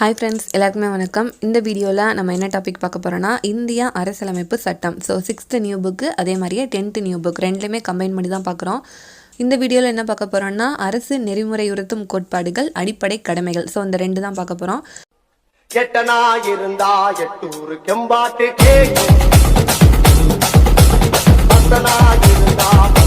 Hi friends எல்லாருக்குமே வணக்கம். இந்த வீடியோவில் நம்ம என்ன டாபிக் பார்க்க போகிறோன்னா இந்தியா அரசியலமைப்பு சட்டம். ஸோ சிக்ஸ்த்து நியூ புக்கு அதே மாதிரியே டென்த்து நியூ புக் ரெண்டுலேயுமே கம்பைன் பண்ணி தான் பார்க்குறோம். இந்த வீடியோவில் என்ன பார்க்க போகிறோம்னா அரசு நெறிமுறையுறுத்தும் கோட்பாடுகள் அடிப்படை கடமைகள். ஸோ இந்த ரெண்டு தான் பார்க்க போகிறோம் கெட்டனா இருந்தா எட்டூரு கெம்பாட்டு இருந்தா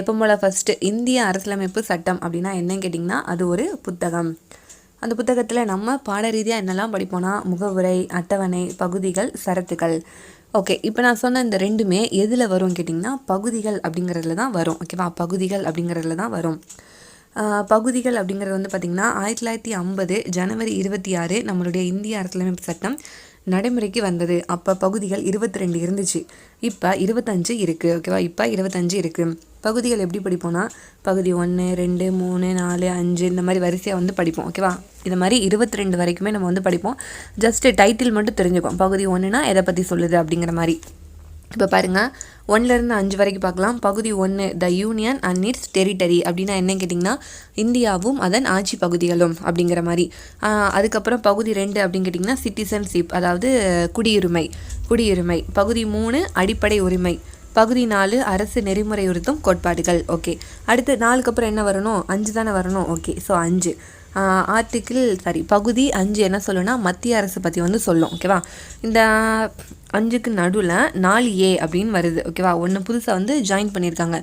எப்போ போல் ஃபஸ்ட்டு இந்திய அரசியலமைப்பு சட்டம் அப்படின்னா என்னன்னு கேட்டிங்கன்னா அது ஒரு புத்தகம். அந்த புத்தகத்தில் நம்ம பாட ரீதியாக என்னெல்லாம் படிப்போம்னா முகவுரை அட்டவணை பகுதிகள் சரத்துகள். ஓகே இப்போ நான் சொன்ன இந்த ரெண்டுமே எதில் வரும் கேட்டிங்கன்னா பகுதிகள் அப்படிங்கிறதுல தான் வரும். ஓகேவா பகுதிகள் அப்படிங்கிறதுல தான் வரும். பகுதிகள் அப்படிங்கிறது வந்து பார்த்திங்கன்னா ஆயிரத்தி தொள்ளாயிரத்தி ஐம்பது ஜனவரி இருபத்தி ஆறு நம்மளுடைய இந்திய அரசியலமைப்பு சட்டம் நடைமுறைக்கு வந்தது. அப்போ பகுதிகள் இருபத்தி ரெண்டு இருந்துச்சு. இப்போ இருபத்தஞ்சு இருக்குது ஓகேவா இப்போ இருபத்தஞ்சு இருக்குது பகுதிகள் எப்படி படிப்போம்னா பகுதி ஒன்று ரெண்டு மூணு நாலு அஞ்சு இந்த மாதிரி வரிசையாக வந்து படிப்போம். ஓகேவா இது மாதிரி இருபத்தி ரெண்டு வரைக்குமே நம்ம வந்து படிப்போம். ஜஸ்ட்டு டைட்டில் மட்டும் தெரிஞ்சுக்கோம் பகுதி ஒன்றுனா எதை பற்றி சொல்லுது அப்படிங்கிற மாதிரி. இப்போ பாருங்கள் ஒன்லேருந்து அஞ்சு வரைக்கும் பார்க்கலாம். பகுதி ஒன்று the union and its territory அப்படின்னா என்ன கேட்டிங்கன்னா இந்தியாவும் அதன் ஆட்சி பகுதிகளும் அப்படிங்கிற மாதிரி. அதுக்கப்புறம் பகுதி ரெண்டு அப்படின்னு கேட்டிங்கன்னா சிட்டிசன்ஷிப் அதாவது குடியுரிமை குடியுரிமை. பகுதி மூணு அடிப்படை உரிமை. பகுதி நாலு அரசு நெறிமுறையுறுத்தும் கோட்பாடுகள். ஓகே அடுத்து நாலுக்கு அப்புறம் என்ன வரணும்? அஞ்சு தானே வரணும்? ஓகே ஸோ அஞ்சு. ஆர்டிக்கிள் சாரி பகுதி அஞ்சு என்ன சொல்லுன்னா மத்திய அரசு பற்றி வந்து சொல்லும் ஓகேவா இந்த அஞ்சுக்கு நடுவில் நாலு ஏ அப்படின்னு வருது ஓகேவா ஒன்று புதுசாக வந்து ஜாயின் பண்ணியிருக்காங்க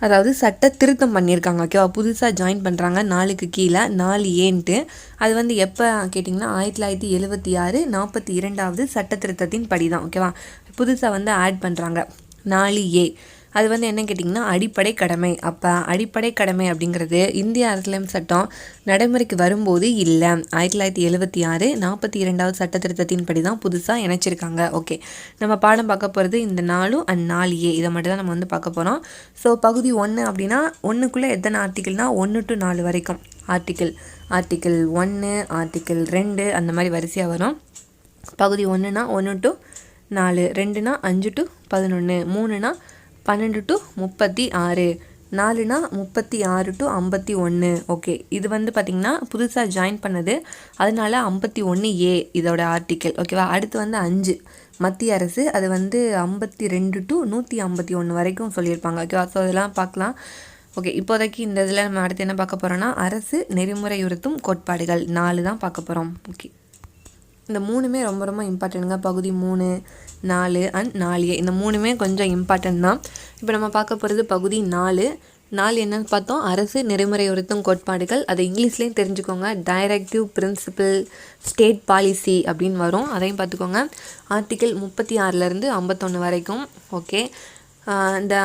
அதாவது சட்ட திருத்தம் பண்ணியிருக்காங்க ஓகேவா புதுசாக ஜாயின் பண்ணுறாங்க நாலுக்கு கீழே நாலு ஏன்ட்டு அது வந்து எப்போ கேட்டிங்கன்னா ஆயிரத்தி தொள்ளாயிரத்தி எழுபத்தி ஆறு நாற்பத்தி இரண்டாவது சட்ட திருத்தத்தின் படி தான் ஓகேவா புதுசாக வந்து ஆட் பண்ணுறாங்க நாலு ஏ அது வந்து என்ன கேட்டிங்கன்னா அடிப்படை கடமை. அப்போ அடிப்படை கடமை அப்படிங்கிறது இந்திய அரசியலமைப்பு சட்டம் நடைமுறைக்கு வரும்போது இல்லை. ஆயிரத்தி தொள்ளாயிரத்தி எழுபத்தி ஆறு நாற்பத்தி இரண்டாவது சட்ட திருத்தத்தின் படி தான் புதுசாக இணைச்சிருக்காங்க. ஓகே. நம்ம பாடம் பார்க்க போகிறது இந்த நாலும் அண்ட் நாலு ஏ இதை மட்டும் தான் நம்ம வந்து பார்க்க போகிறோம் ஸோ பகுதி ஒன்று அப்படின்னா ஒன்றுக்குள்ளே எத்தனை ஆர்டிக்கிள்னால் ஒன்று டு நாலு வரைக்கும். ஆர்டிக்கிள் ஆர்டிக்கிள் ஒன்று ஆர்டிக்கிள் ரெண்டு அந்த மாதிரி வரிசையாக வரும். பகுதி ஒன்றுனா ஒன்று டு நாலு. ரெண்டுனா அஞ்சு டு பதினொன்று மூணுனா பன்னெண்டு டு முப்பத்தி ஆறு. நாலுனா முப்பத்தி ஆறு டு ஐம்பத்தி ஒன்று ஓகே. இது வந்து பார்த்திங்கன்னா புதுசாக ஜாயின் பண்ணது. அதனால ஐம்பத்தி ஒன்று ஏ இதோட ஆர்டிக்கல் ஓகேவா அடுத்து வந்து அஞ்சு. மத்திய அரசு அது வந்து ஐம்பத்தி ரெண்டு டு நூற்றி ஐம்பத்தி ஒன்று வரைக்கும் சொல்லியிருப்பாங்க. ஓகேவா ஸோ இதெல்லாம் பார்க்கலாம். ஓகே இப்போதைக்கு இந்த இதில் நம்ம அடுத்து என்ன பார்க்க போகிறோன்னா அரசு நெறிமுறையுறுத்தும் கோட்பாடுகள். நாலு தான் பார்க்க போகிறோம் ஓகே இந்த மூணுமே ரொம்ப ரொம்ப இம்பார்ட்டண்ட்டுங்க பகுதி மூணு நாலு அண்ட் நாலு இந்த மூணுமே கொஞ்சம் இம்பார்ட்டன்ட் தான். இப்போ நம்ம பார்க்க போகிறது பகுதி நாலு. நாலு என்னன்னு பார்த்தோம். அரசு நெறிமுறையுறுத்தும் கோட்பாடுகள். அதை இங்கிலீஷ்லேயும் தெரிஞ்சுக்கோங்க. டைரக்டிவ் பிரின்சிபல் ஸ்டேட் பாலிசி அப்படின்னு வரும். அதையும் பார்த்துக்கோங்க. ஆர்டிக்கிள் முப்பத்தி ஆறுலேருந்து ஐம்பத்தொன்று வரைக்கும். ஓகே இந்த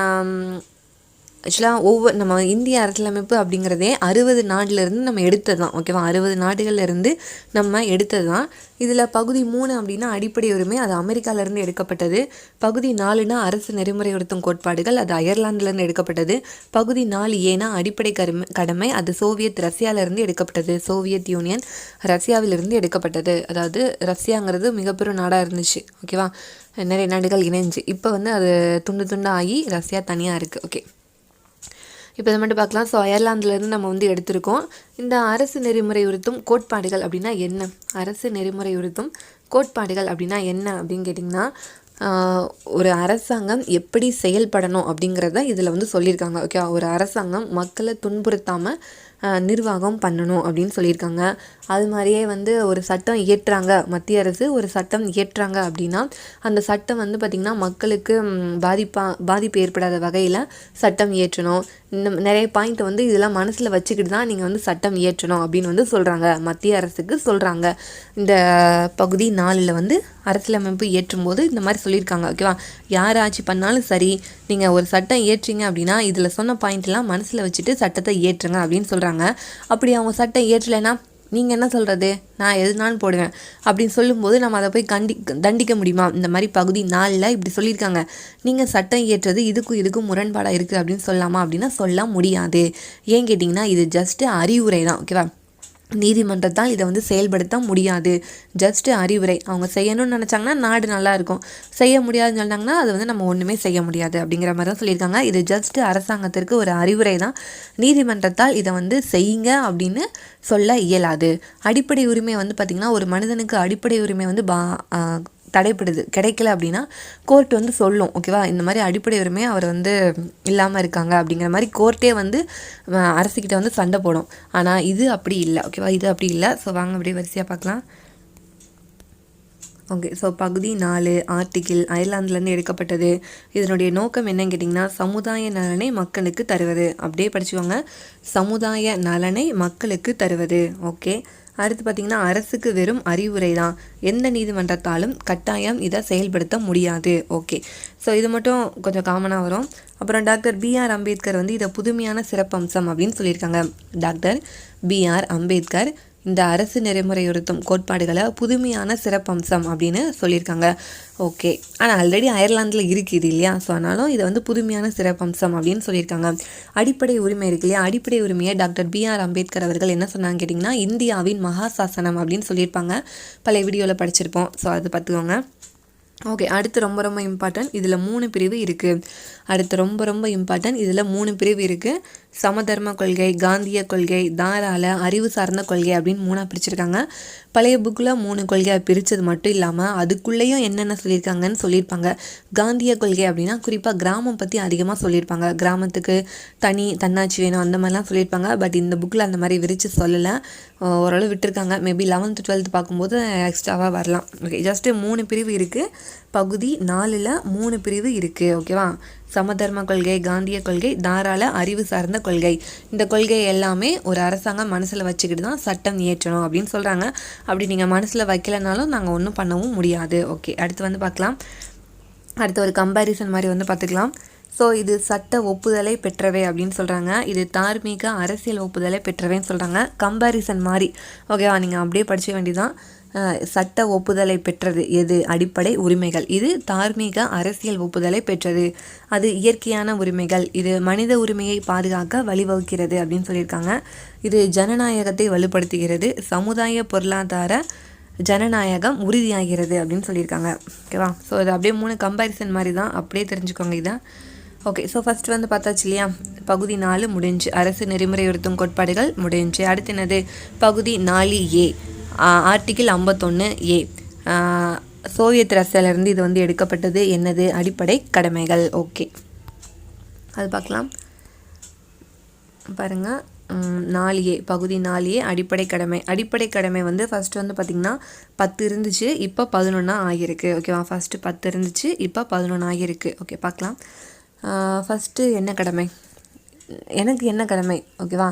ஆக்சுவலாக ஒவ்வொரு நம்ம இந்திய அரசியலமைப்பு அப்படிங்கிறதே அறுபது நாட்டிலேருந்து நம்ம எடுத்தது தான் ஓகேவா அறுபது நாடுகள்லேருந்து நம்ம எடுத்தது தான் இதில் பகுதி மூணு அப்படின்னா அடிப்படை உரிமை அது அமெரிக்காவிலேருந்து எடுக்கப்பட்டது. பகுதி நாலுனா அரசு நெறிமுறையுறுத்தும் கோட்பாடுகள் அது அயர்லாந்துலேருந்து எடுக்கப்பட்டது. பகுதி நாலு ஏனா அடிப்படை கருமை கடமை அது சோவியத் ரஷ்யாவிலேருந்து எடுக்கப்பட்டது. சோவியத் யூனியன் ரஷ்யாவிலிருந்து எடுக்கப்பட்டது. அதாவது ரஷ்யாங்கிறது மிகப்பெரும் நாடாக இருந்துச்சு ஓகேவா நிறைய நாடுகள் இணைஞ்சு. இப்போ வந்து அது துண்டு துண்டாக ஆகி ரஷ்யா தனியாக இருக்குது ஓகே இப்போ இதை மட்டும் பார்க்கலாம். ஸோ அயர்லாந்துலேருந்து நம்ம வந்து எடுத்திருக்கோம். இந்த அரசு நெறிமுறை உறுத்தும் கோட்பாடுகள் அப்படின்னா என்ன? அரசு நெறிமுறை உறுத்தும் கோட்பாடுகள் அப்படின்னா என்ன அப்படின்னு கேட்டிங்கன்னா ஒரு அரசாங்கம் எப்படி செயல்படணும் அப்படிங்கிறத இதில் வந்து சொல்லியிருக்காங்க. ஓகே ஒரு அரசாங்கம் மக்களை துன்புறுத்தாமல் நிர்வாகம் பண்ணணும் அப்படின்னு சொல்லியிருக்காங்க. அது மாதிரியே வந்து ஒரு சட்டம் இயற்றுறாங்க மத்திய அரசு ஒரு சட்டம் இயற்றுறாங்க அப்படின்னா அந்த சட்டம் வந்து பார்த்திங்கன்னா மக்களுக்கு பாதிப்பாக பாதிப்பா பாதிப்பு ஏற்படாத வகையில் சட்டம் இயற்றணும். இந்த நிறைய பாயிண்ட் வந்து இதெல்லாம் மனசில் வச்சுக்கிட்டு தான் நீங்கள் வந்து சட்டம் இயற்றணும் அப்படின்னு வந்து சொல்கிறாங்க மத்திய அரசுக்கு சொல்கிறாங்க இந்த பகுதி நாலில் வந்து அரசியலமைப்பு இயற்றும் போது இந்த மாதிரி சொல்லியிருக்காங்க. ஓகேவா? யார் ஆட்சி பண்ணாலும் சரி நீங்கள் ஒரு சட்டம் இயற்றீங்க அப்படின்னா இதில் சொன்ன பாயிண்ட்லாம் மனசில் வச்சுட்டு சட்டத்தை இயற்றுங்க அப்படின்னு சொல்கிறாங்க அப்படி அவங்க சட்டம் இயற்றலைன்னா நீங்கள் என்ன சொல்கிறது நான் எதுனாலும் போடுவேன். அப்படின்னு சொல்லும்போது நம்ம அதை போய் கண்டி தண்டிக்க முடியுமா? இந்த மாதிரி பகுதி நாளில் இப்படி சொல்லியிருக்காங்க. நீங்கள் சட்டம் ஏற்றது இதுக்கும் இதுக்கும் முரண்பாடாக இருக்குது அப்படின்னு சொல்லலாமா அப்படின்னா சொல்ல முடியாது. ஏன் கேட்டிங்கன்னா இது ஜஸ்ட்டு அறிவுரை தான் ஓகேவா நீதிமன்றத்தால் இதை வந்து செயல்படுத்த முடியாது. ஜஸ்ட்டு அறிவுரை. அவங்க செய்யணும்னு நினச்சாங்கன்னா நாடு நல்லாயிருக்கும் செய்ய முடியாதுன்னு சொன்னாங்கன்னா அது வந்து நம்ம ஒன்றுமே செய்ய முடியாது அப்படிங்கிற மாதிரி தான் சொல்லியிருக்காங்க. இது ஜஸ்ட்டு அரசாங்கத்திற்கு ஒரு அறிவுரை தான் நீதிமன்றத்தால் இதை வந்து செய்யுங்க அப்படின்னு சொல்ல இயலாது. அடிப்படை உரிமை வந்து பார்த்திங்கன்னா ஒரு மனிதனுக்கு அடிப்படை உரிமை வந்து பா தடைப்படுது கிடைக்கல அப்படின்னா கோர்ட் வந்து சொல்லும். ஓகேவா இந்த மாதிரி அடிப்படை உரிமை அவர் வந்து இல்லாமல் இருக்காங்க அப்படிங்கிற மாதிரி கோர்ட்டே வந்து அரசுக்கிட்ட வந்து சண்டை போடும். ஆனால் இது அப்படி இல்லை. ஓகேவா இது அப்படி இல்லை. ஸோ வாங்க அப்படியே வரிசையாக பார்க்கலாம். ஓகே ஸோ பகுதி நாலு ஆர்டிகிள் அயர்லாந்துலேருந்து எடுக்கப்பட்டது. இதனுடைய நோக்கம் என்னன்னு கேட்டிங்கன்னா சமுதாய நலனை மக்களுக்கு தருவது. அப்படியே படிச்சுக்கோங்க. சமுதாய நலனை மக்களுக்கு தருவது. ஓகே அடுத்து பார்த்திங்கன்னா அரசுக்கு வெறும் அறிவுரை தான் எந்த நீதிமன்றத்தாலும் கட்டாயம் இதை செயல்படுத்த முடியாது. ஓகே. ஸோ இது மட்டும் கொஞ்சம் காமனாக வரும். அப்புறம் டாக்டர் பிஆர் அம்பேத்கர் வந்து இதை புதுமையான சிறப்பம்சம் அப்படின்னு சொல்லியிருக்காங்க. டாக்டர் பிஆர் அம்பேத்கர் இந்த அரசு நெறிமுறையுறுத்தும் கோட்பாடுகளை புதுமையான சிறப்பம்சம் அப்படின்னு சொல்லியிருக்காங்க. ஓகே. ஆனால் ஆல்ரெடி அயர்லாந்தில் இருக்குது இல்லையா? ஸோ ஆனாலும் இதை வந்து புதுமையான சிறப்பம்சம் அப்படின்னு சொல்லியிருக்காங்க. அடிப்படை உரிமை இருக்கு இல்லையா? அடிப்படை உரிமையை டாக்டர் பிஆர் அம்பேத்கர் அவர்கள் என்ன சொன்னாங்க கேட்டிங்கன்னா இந்தியாவின் மகா சாசனம் அப்படின்னு சொல்லியிருப்பாங்க. பழைய வீடியோவில் படிச்சிருப்போம். ஸோ அது பார்த்துக்கோங்க. ஓகே. அடுத்து ரொம்ப ரொம்ப இம்பார்ட்டன்ட் இதில் மூணு பிரிவு இருக்குது அடுத்து ரொம்ப ரொம்ப இம்பார்ட்டன்ட் இதில் மூணு பிரிவு இருக்குது சமதர்ம கொள்கை காந்திய கொள்கை தாராள அறிவு சார்ந்த கொள்கை அப்படின்னு மூணாக பிரிச்சிருக்காங்க. பழைய புக்கில் மூணு கொள்கையாக பிரித்தது மட்டும் இல்லாமல் அதுக்குள்ளேயும் என்னென்ன சொல்லியிருக்காங்கன்னு சொல்லியிருப்பாங்க. காந்திய கொள்கை அப்படின்னா குறிப்பாக கிராமம் பற்றி அதிகமாக சொல்லியிருப்பாங்க. கிராமத்துக்கு தனி தன்னாட்சி வேணும் அந்த மாதிரிலாம் சொல்லியிருப்பாங்க. பட் இந்த புக்கில் அந்த மாதிரி விரித்து சொல்லலை. ஓரளவு விட்டுருக்காங்க. மேபி லெவன்த்து டுவெல்த்து பார்க்கும்போது எக்ஸ்ட்ராவாக வரலாம். ஓகே ஜஸ்ட்டு மூணு பிரிவு இருக்குது பகுதி நாலில் மூணு பிரிவு இருக்குது ஓகேவா சமதர்ம கொள்கை காந்திய கொள்கை தாராள அறிவு சார்ந்த கொள்கை. இந்த கொள்கை எல்லாமே ஒரு அரசாங்கம் மனசில் வச்சுக்கிட்டு தான் சட்டம் இயற்றணும் அப்படின்னு சொல்கிறாங்க அப்படி நீங்கள் மனசில் வைக்கலைனாலும் நாங்கள் ஒன்றும் பண்ணவும் முடியாது. ஓகே அடுத்து வந்து பார்க்கலாம். அடுத்து ஒரு கம்பேரிசன் மாதிரி வந்து பார்த்துக்கலாம். ஸோ இது சட்ட ஒப்புதலை பெற்றவை அப்படின்னு சொல்கிறாங்க இது தார்மீக அரசியல் ஒப்புதலை பெற்றவைன்னு சொல்கிறாங்க கம்பேரிசன் மாதிரி. ஓகேவா? நீங்கள் அப்படியே படிக்க வேண்டியதான் சட்ட ஒப்புதலை பெற்றது எது? அடிப்படை உரிமைகள். இது தார்மீக அரசியல் ஒப்புதலை பெற்றது. அது இயற்கையான உரிமைகள். இது மனித உரிமையை பாதுகாக்க வழிவகுக்கிறது அப்படின்னு சொல்லியிருக்காங்க. இது ஜனநாயகத்தை வலுப்படுத்துகிறது. சமுதாய பொருளாதார ஜனநாயகம் உறுதியாகிறது அப்படின்னு சொல்லியிருக்காங்க. ஓகேவா ஸோ இது அப்படியே மூணு கம்பேரிசன் மாதிரி தான் அப்படியே தெரிஞ்சுக்கோங்க இதான் ஓகே ஸோ ஃபஸ்ட் வந்து பார்த்தாச்சு இல்லையா? பகுதி நாலு முடிஞ்சு. அரசு நெறிமுறையுறுத்தும் கோட்பாடுகள் முடிஞ்சு. அடுத்து என்னது? பகுதி நாலு ஏ. ஆர்டிகிள் ஐம்பத்தொன்று ஏ. சோவியத் ரஷ்யாவிலேருந்து இது வந்து எடுக்கப்பட்டது என்னது? அடிப்படை கடமைகள். ஓகே. அது பார்க்கலாம். பாருங்கள் நாலு ஏ. பகுதி நாலு ஏ அடிப்படை கடமை. அடிப்படை கடமை வந்து ஃபஸ்ட்டு வந்து பார்த்திங்கன்னா பத்து இருந்துச்சு இப்போ பதினொன்றா ஆகியிருக்கு. ஓகேவா ஃபஸ்ட்டு பத்து இருந்துச்சு இப்போ பதினொன்று ஆகியிருக்கு. ஓகே பார்க்கலாம். ஃபஸ்ட்டு என்ன கடமை? எனக்கு என்ன கடமை? ஓகேவா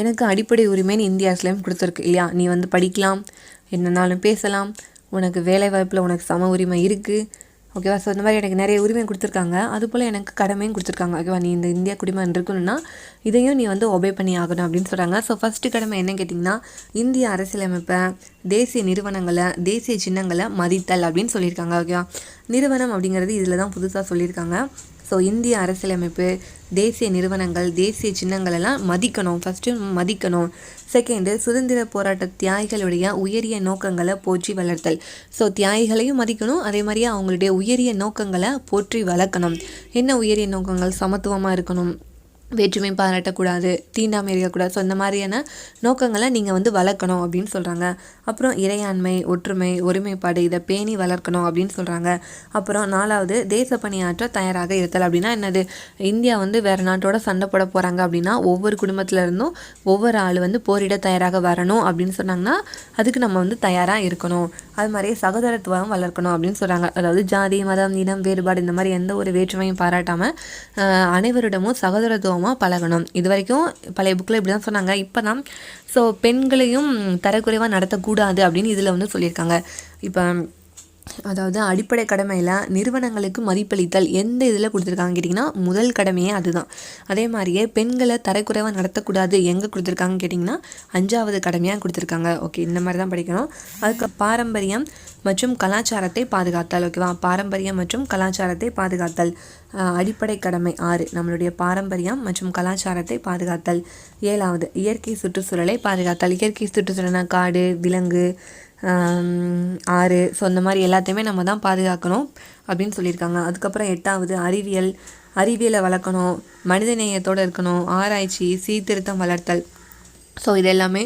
எனக்கு அடிப்படை உரிமைன்னு இந்திய அரசுலேயும் கொடுத்துருக்கு இல்லையா? நீ வந்து படிக்கலாம் என்னன்னாலும் பேசலாம். உனக்கு வேலைவாய்ப்பில் உனக்கு சம உரிமை இருக்குது ஓகேவா ஸோ இந்த மாதிரி எனக்கு நிறைய உரிமை கொடுத்துருக்காங்க. அதுபோல் எனக்கு கடமையும் கொடுத்துருக்காங்க. ஓகேவா நீ இந்த இந்தியா குடிமகன் இருக்கணும்னா இதையும் நீ வந்து ஒபே பண்ணி ஆகணும் அப்படின்னு சொல்கிறாங்க ஸோ ஃபஸ்ட்டு கடமை என்ன கேட்டிங்கன்னா இந்திய அரசியலமைப்பை தேசிய நிறுவனங்களை தேசிய சின்னங்களை மதித்தல் அப்படின்னு சொல்லியிருக்காங்க. ஓகேவா நிறுவனம் அப்படிங்கிறது இதில் தான் புதுசாக சொல்லியிருக்காங்க. ஸோ இந்திய அரசியலமைப்பு தேசிய நிறுவனங்கள் தேசிய சின்னங்கள் எல்லாம் மதிக்கணும் ஃபஸ்ட்டு மதிக்கணும். செகண்டு சுதந்திர போராட்ட தியாகிகளுடைய உயரிய நோக்கங்களை போற்றி வளர்த்தல். ஸோ தியாகிகளையும் மதிக்கணும். அதே மாதிரியே அவங்களுடைய உயரிய நோக்கங்களை போற்றி வளர்க்கணும். என்ன உயரிய நோக்கங்கள்? சமத்துவமாக இருக்கணும். வேற்றுமை பாராட்டக்கூடாது தீண்டாமை இருக்கக்கூடாது. ஸோ இந்த மாதிரியான நோக்கங்களை நீங்கள் வந்து வளர்க்கணும் அப்படின்னு சொல்கிறாங்க அப்புறம் இறையாண்மை ஒற்றுமை ஒருமைப்பாடு இதை பேணி வளர்க்கணும் அப்படின்னு சொல்கிறாங்க அப்புறம் நாலாவது தேச பணியாற்ற தயாராக இருத்தல் அப்படின்னா என்னது? இந்தியா வந்து வேறு நாட்டோட சண்டை போட போகிறாங்க அப்படின்னா ஒவ்வொரு குடும்பத்திலேருந்தும் ஒவ்வொரு ஆள் வந்து போரிட தயாராக வரணும் அப்படின்னு சொன்னாங்கன்னா அதுக்கு நம்ம வந்து தயாராக இருக்கணும். அது மாதிரியே சகோதரத்துவம் வளர்க்கணும் அப்படின்னு சொல்கிறாங்க அதாவது ஜாதி மதம் இனம் வேறுபாடு இந்த மாதிரி எந்த ஒரு வேற்றுமையும் பாராட்டாமல் அனைவரிடமும் சகோதரத்துவம் சகோதரத்துவமாக பழகணும். இது வரைக்கும் பழைய புக்கில் இப்படி தான் சொன்னாங்க. இப்போ தான் ஸோ பெண்களையும் தரக்குறைவாக நடத்தக்கூடாது அப்படின்னு இதில் வந்து சொல்லியிருக்காங்க. இப்போ அதாவது அடிப்படை கடமையில் நிறுவனங்களுக்கு மதிப்பளித்தல் எந்த இதில் கொடுத்துருக்காங்க கேட்டிங்கன்னா முதல் கடமையே அதுதான். அதே மாதிரியே பெண்களை தரக்குறைவாக நடத்தக்கூடாது எங்கே கொடுத்துருக்காங்க கேட்டிங்கன்னா அஞ்சாவது கடமையாக கொடுத்துருக்காங்க. ஓகே இந்த மாதிரி தான் படிக்கணும். அதுக்கு பாரம்பரியம் மற்றும் கலாச்சாரத்தை பாதுகாத்தல். ஓகேவா? பாரம்பரியம் மற்றும் கலாச்சாரத்தை பாதுகாத்தல். அடிப்படை கடமை ஆறு. நம்மளுடைய பாரம்பரியம் மற்றும் கலாச்சாரத்தை பாதுகாத்தல். ஏழாவது இயற்கை சுற்றுச்சூழலை பாதுகாத்தல். இயற்கை சுற்றுச்சூழல்னா காடு விலங்கு ஆறு. ஸோ அந்த மாதிரி எல்லாத்தையுமே நம்ம தான் பாதுகாக்கணும் அப்படின்னு சொல்லியிருக்காங்க. அதுக்கப்புறம் எட்டாவது அறிவியல். அறிவியலை வளர்க்கணும். மனிதநேயத்தோடு இருக்கணும். ஆராய்ச்சி சீர்திருத்தம் வளர்த்தல். ஸோ இது எல்லாமே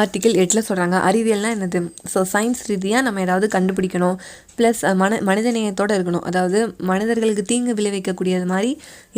ஆர்டிக்கிள் எட்டில் சொல்கிறாங்க அறிவியல்னால் என்னது? ஸோ சயின்ஸ் ரீதியாக நம்ம ஏதாவது கண்டுபிடிக்கணும். ப்ளஸ் மன மனிதநேயத்தோடு இருக்கணும். அதாவது மனிதர்களுக்கு தீங்கு விளைவிக்கக்கூடியது மாதிரி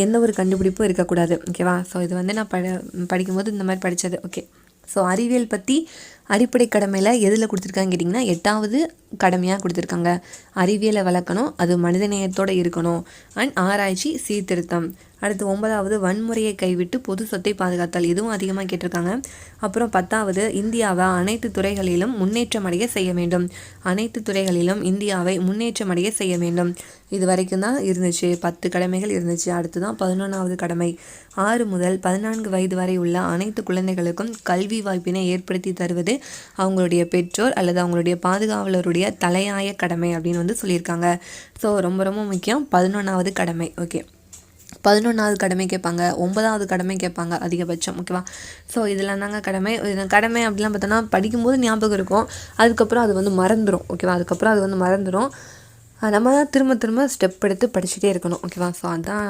எந்த ஒரு கண்டுபிடிப்பும் இருக்கக்கூடாது. ஓகேவா ஸோ இது வந்து நான் பட படிக்கும்போது இந்த மாதிரி படித்தது ஓகே ஸோ அறிவியல் பற்றி அடிப்படை கடமையில் எதில் கொடுத்துருக்காங்க கேட்டிங்கன்னா எட்டாவது கடமையாக கொடுத்துருக்காங்க. அறிவியலை வளர்க்கணும் அது மனிதநேயத்தோடு இருக்கணும். அண்ட் ஆராய்ச்சி சீர்திருத்தம். அடுத்து ஒன்பதாவது வன்முறையை கைவிட்டு பொது சொத்தை பாதுகாத்தல். இதுவும் அதிகமாக கேட்டிருக்காங்க. அப்புறம் பத்தாவது இந்தியாவை அனைத்து துறைகளிலும் முன்னேற்றம் அடைய செய்ய வேண்டும். அனைத்து துறைகளிலும் இந்தியாவை முன்னேற்றம் அடைய செய்ய வேண்டும். இது வரைக்கும் தான் இருந்துச்சு. பத்து கடமைகள் இருந்துச்சு. அடுத்து தான் பதினொன்றாவது கடமை. ஆறு முதல் பதினான்கு வயது வரை உள்ள அனைத்து குழந்தைகளுக்கும் கல்வி வாய்ப்பினை ஏற்படுத்தி தருவது அவங்களுடைய பெற்றோர் அல்லது அவங்களுடைய பாதுகாவலருடைய தலையாய கடமை அப்படின்னு வந்து சொல்லியிருக்காங்க. ஸோ ரொம்ப ரொம்ப முக்கியம். பதினொன்றாவது கடமை. ஓகே பதினொன்றாவது கடமை கேட்பாங்க ஒன்பதாவது கடமை கேட்பாங்க அதிகபட்சம் ஓகேவா ஸோ இதெல்லாம் தாங்க கடமை. கடமை அப்படிலாம் பார்த்தோன்னா படிக்கும்போது ஞாபகம் இருக்கும். அதுக்கப்புறம் அது வந்து மறந்துடும் ஓகேவா அதுக்கப்புறம் அது வந்து மறந்துடும் நம்ம தான் திரும்ப திரும்ப ஸ்டெப் எடுத்து படிச்சுட்டே இருக்கணும் ஓகேவா ஸோ அதுதான்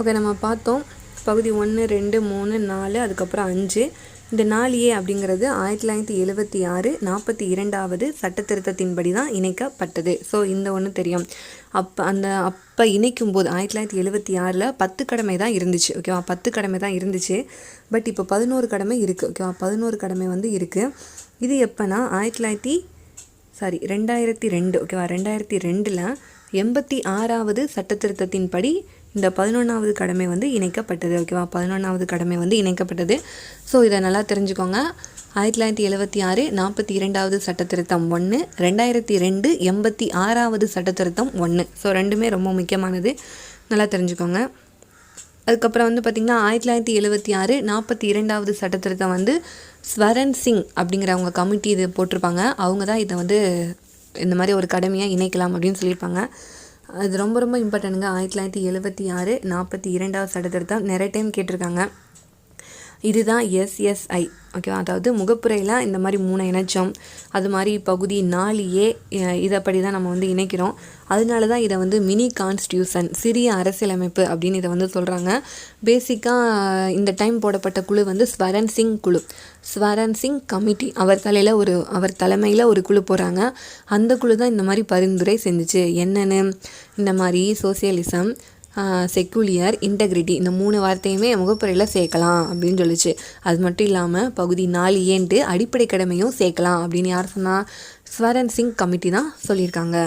ஓகே நம்ம பார்த்தோம். பகுதி ஒன்று ரெண்டு மூணு நாலு அதுக்கப்புறம் அஞ்சு. இந்த நாளியே ஏ அப்படிங்கிறது ஆயிரத்தி தொள்ளாயிரத்தி எழுபத்தி ஆறு நாற்பத்தி இரண்டாவது சட்டத்திருத்தத்தின்படி தான் இணைக்கப்பட்டது. ஸோ இந்த ஒன்று தெரியும். அப்போ அந்த அப்போ இணைக்கும் போது ஆயிரத்தி தொள்ளாயிரத்தி எழுபத்தி ஆறில் பத்து கடமை தான் இருந்துச்சு. ஓகேவா பத்து கடமை தான் இருந்துச்சு. பட் இப்போ பதினோரு கடமை இருக்குது ஓகேவா பதினோரு கடமை வந்து இருக்குது இது எப்போனா ஆயிரத்தி தொள்ளாயிரத்தி சாரி ரெண்டாயிரத்தி ரெண்டு. ஓகேவா ரெண்டாயிரத்தி ரெண்டில் எண்பத்தி ஆறாவது சட்டத்திருத்தத்தின்படி இந்த பதினொன்றாவது கடமை வந்து இணைக்கப்பட்டது ஓகேவா பதினொன்றாவது கடமை வந்து இணைக்கப்பட்டது. ஸோ இதை நல்லா தெரிஞ்சுக்கோங்க. ஆயிரத்தி தொள்ளாயிரத்தி எழுபத்தி ஆறு நாற்பத்தி இரண்டாவது சட்டத்திருத்தம் ஒன்று ரெண்டாயிரத்தி ரெண்டு எண்பத்தி ஆறாவது சட்டத்திருத்தம் ஒன்று ஸோ ரெண்டுமே ரொம்ப முக்கியமானது. நல்லா தெரிஞ்சுக்கோங்க. அதுக்கப்புறம் வந்து பார்த்திங்கன்னா ஆயிரத்தி தொள்ளாயிரத்தி எழுபத்தி ஆறு நாற்பத்தி இரண்டாவது சட்டத்திருத்தம் வந்து ஸ்வரன் சிங் அப்படிங்கிறவங்க கமிட்டி இது போட்டிருப்பாங்க. அவங்க தான் இதை வந்து இந்த மாதிரி ஒரு கடமையாக இணைக்கலாம் அப்படின்னு சொல்லியிருப்பாங்க. அது ரொம்ப ரொம்ப இம்பார்ட்டனுங்க ஆயிரத்தி தொள்ளாயிரத்தி எழுபத்தி ஆறு நாற்பத்தி இரண்டாவது சட்டத்திருத்தம் நிறைய டைம் கேட்டிருக்காங்க. இதுதான் எஸ்எஸ்ஐ ஓகேவா அதாவது முகப்புரையில் இந்த மாதிரி மூணு இணைச்சோம். அது மாதிரி பகுதி நாலு ஏ இதைப்படி தான் நம்ம வந்து இணைக்கிறோம். அதனால தான் இதை வந்து மினி கான்ஸ்டியூஷன் சிறிய அரசியலமைப்பு அப்படின்னு இதை வந்து சொல்கிறாங்க பேசிக்காக இந்த டைம் போடப்பட்ட குழு வந்து ஸ்வரன் சிங் குழு. ஸ்வரன் சிங் கமிட்டி. அவர் தலையில் ஒரு அவர் தலைமையில் ஒரு குழு போகிறாங்க அந்த குழு தான் இந்த மாதிரி பரிந்துரை செஞ்சுச்சு. என்னென்னு? இந்த மாதிரி சோசியலிசம் செக்குலியர் இன்டெகிரிட்டி இந்த மூணு வார்த்தையுமே முகப்புரையில் சேர்க்கலாம் அப்படின்னு சொல்லிச்சு. அது மட்டும் இல்லாமல் பகுதி நாலு ஏன்ட்டு அடிப்படை கடமையும் சேர்க்கலாம் அப்படின்னு யார் சொன்னால் ஸ்வரன் சிங் கமிட்டி தான் சொல்லியிருக்காங்க.